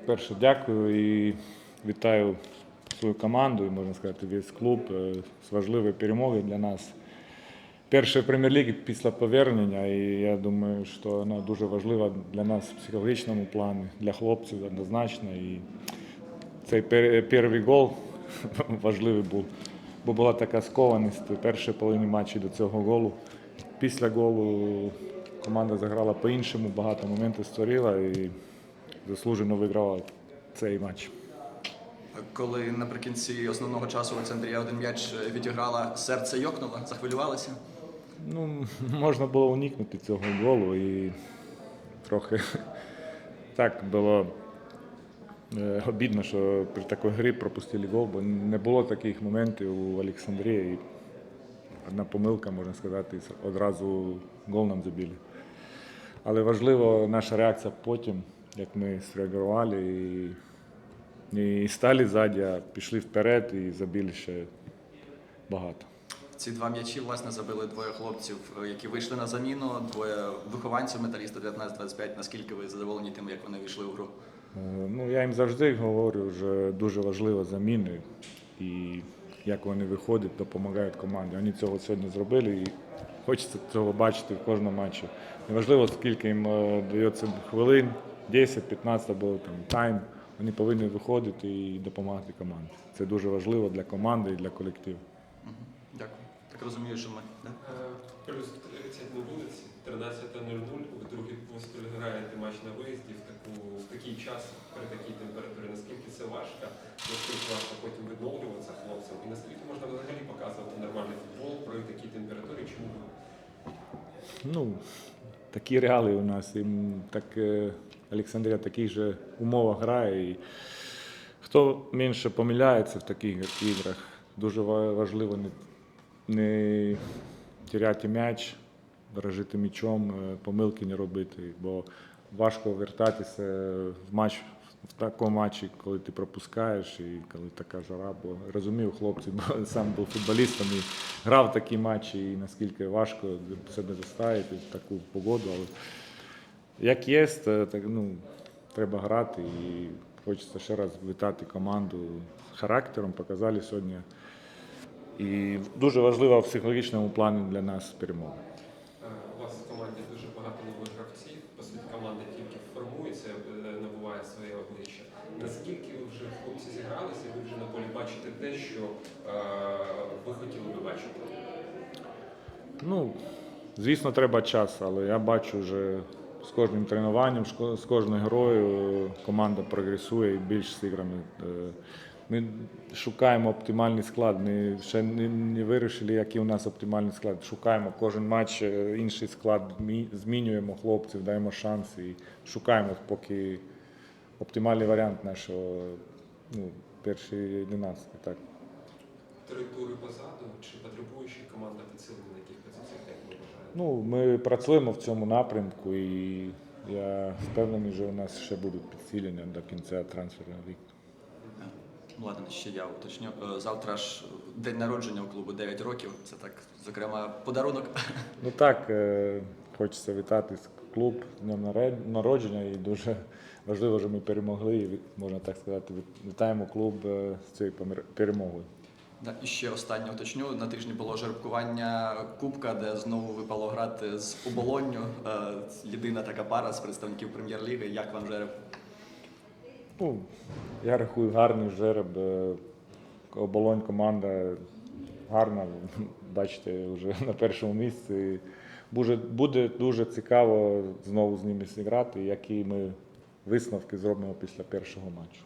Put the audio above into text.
по-перше, дякую і вітаю свою команду і можна сказати весь клуб е, з важливої перемоги для нас. Перша прем'єр-ліги після повернення, і я думаю, що вона дуже важлива для нас в психологічному плані, для хлопців однозначно. І цей перший гол важливий був, бо була така скованість у першій половині матчі до цього голу. Після голу команда заграла по-іншому, багато моментів створила і заслужено виграла цей матч. Коли наприкінці основного часу Олександрія один м'яч відіграла, серце йокнуло, захвилювалося. Ну, можна було уникнути цього голу і трохи так було е, обідно, що при такій грі пропустили гол, бо не було таких моментів у Олександрії. І одна помилка, можна сказати, одразу гол нам забили. Але важливо наша реакція потім, як ми зреагували і не стали ззаді, а пішли вперед і забили ще багато. Ці два м'ячі власне забили двоє хлопців, які вийшли на заміну, двоє вихованців металіста 19-25. Наскільки ви задоволені тим, як вони війшли у гру? Е, Ну, я їм завжди говорю, що дуже важливо заміни і як вони виходять, допомагають команді. Вони цього сьогодні зробили і хочеться цього бачити в кожному матчі. Неважливо, скільки їм е, дається хвилин, 10-15 або там тайм. Вони повинні виходити і допомагати команді. Це дуже важливо для команди і для колективу. Дякую. Так розумію, що ми. Да? Е, Плюс 30 на вулиці, 13.00. Ви другий поспіль граєте матч на виїзді в таку в такий час при такій температурі. Наскільки це важко, наскільки важко потім відновлюватися хлопцям, і наскільки можна взагалі показувати нормальний футбол при такій температурі? Чому ви? Ну, такі реалії у нас. І так е, Олександрія в таких же умовах грає. І хто менше помиляється в таких іграх, дуже важливо не, не теряти м'яч, дорожити м'ячом, е, помилки не робити. Бо важко вертатися в матч. В такому матчі, коли ти пропускаєш і коли така жара, бо розумію хлопці, бо сам був футболістом і грав такі матчі, і наскільки важко себе заставити в таку погоду. Але як є, то, так, ну, треба грати і хочеться ще раз вітати команду характером, показали сьогодні. І дуже важлива в психологічному плані для нас перемога. Е, У вас в команді дуже багато нових гравців, оскільки команда тільки формується, е, набуває своє обличчя. Наскільки ви вже в хлопці зігралися, ви вже на полі бачите те, що е, ви хотіли би бачити? Ну, звісно, треба час, але я бачу вже з кожним тренуванням, з кожною грою е, команда прогресує і більш з іграми. Е, Ми шукаємо оптимальний склад. Ми ще не, вирішили, який у нас оптимальний склад. Шукаємо кожен матч е, інший склад, змінюємо хлопців, даємо шанси і шукаємо, поки оптимальний варіант нашого ну, першої 11. Так. Три тури позаду, чи потребує ще команда підсилення на яких позиціях, як ви вважаєте? Ну, ми працюємо в цьому напрямку, і я впевнений, що у нас ще будуть підсилення до кінця трансферного віку. Ладно, ще я уточню. Е, Завтра ж день народження у клубу 9 років. Це так, зокрема, подарунок. Ну так, е, хочеться вітати клуб з днем народження, і дуже важливо, що ми перемогли. І від- можна так сказати, від- вітаємо клуб е, з цією помер- перемогою. І ще останнє уточню. На тижні було жеребкування Кубка, де знову випало грати з оболонню. Е, Єдина така пара з представників прем'єр-ліги. Як вам жереб? Ну, я рахую гарний жереб. е, Оболонь команда гарна. Бачите, вже на першому місці. Буде дуже цікаво знову з ними зіграти, які ми висновки зробимо після першого матчу.